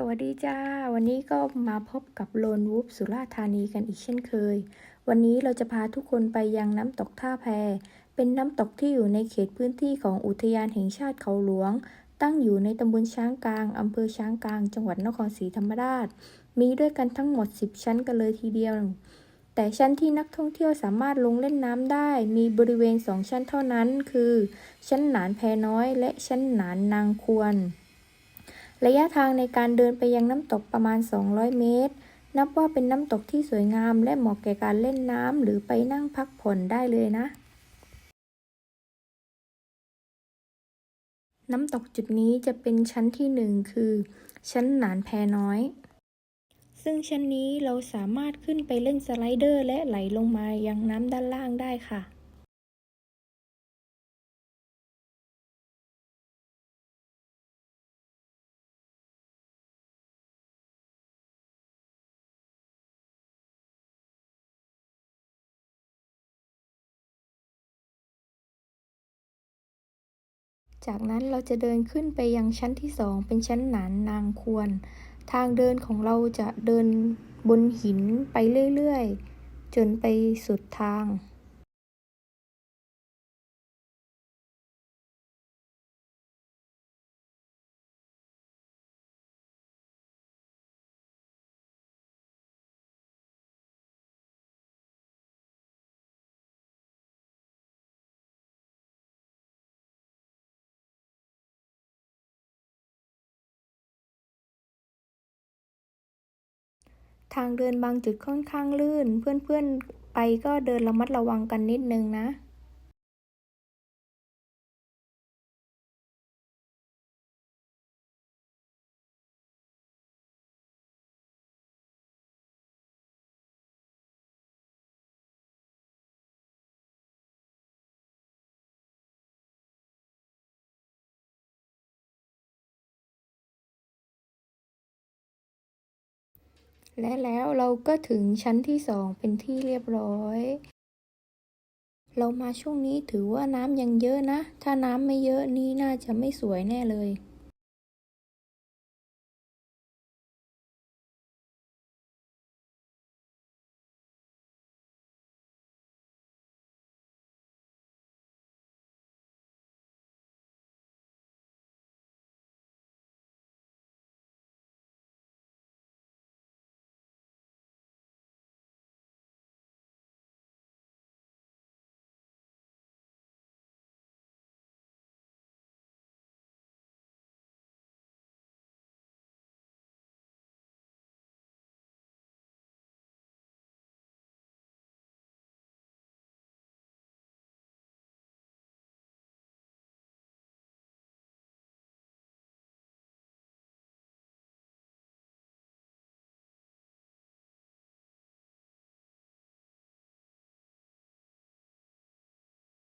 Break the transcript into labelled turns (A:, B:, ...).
A: สวัสดีจ้า วันนี้ก็มาพบกับโลนวูฟสุราธานีกันอีกเช่นเคย วันนี้เราจะพาทุกคนไปยังน้ำตกท่าแพ เป็นน้ำตกที่อยู่ในเขตพื้นที่ของอุทยานแห่งชาติเขาหลวง ตั้งอยู่ในตำบลช้างกลางอำเภอช้างกลาง จังหวัดนครศรีธรรมราช มีด้วยกันทั้งหมด 10 ชั้นกันเลยทีเดียว แต่ชั้นที่นักท่องเที่ยวสามารถลงเล่นน้ำได้ มีบริเวณ 2 ชั้นเท่านั้น คือ ชั้นหนานแพน้อย และชั้นหนานนางควร ระยะทางในการเดินไปยังน้ำตกประมาณ 200 เมตร นับว่าเป็นน้ำตกที่สวยงามและเหมาะแก่การเล่นน้ำหรือไปนั่งพักผ่อนได้เลยนะ น้ำตกจุดนี้จะเป็นชั้นที่หนึ่งคือ ชั้นหนานแพน้อย ซึ่งชั้นนี้เราสามารถขึ้นไปเล่นสไลเดอร์และไหลลงมายังน้ำด้านล่างได้ค่ะ จากนั้นเราจะเดินขึ้นไปยังชั้นที่สองเป็นชั้นหนานนางควร ทางเดินของเราจะเดินบนหินไปเรื่อยๆ จนไปสุดทาง ทางเดินบางจุดค่อนข้างลื่น เพื่อนๆไปก็เดินระมัดระวังกันนิดนึงนะ และแล้วเราก็ถึงชั้นที่สองเป็นที่เรียบร้อย เรามาช่วงนี้ถือว่าน้ำยังเยอะนะ ถ้าน้ำไม่เยอะนี่น่าจะไม่สวยแน่เลย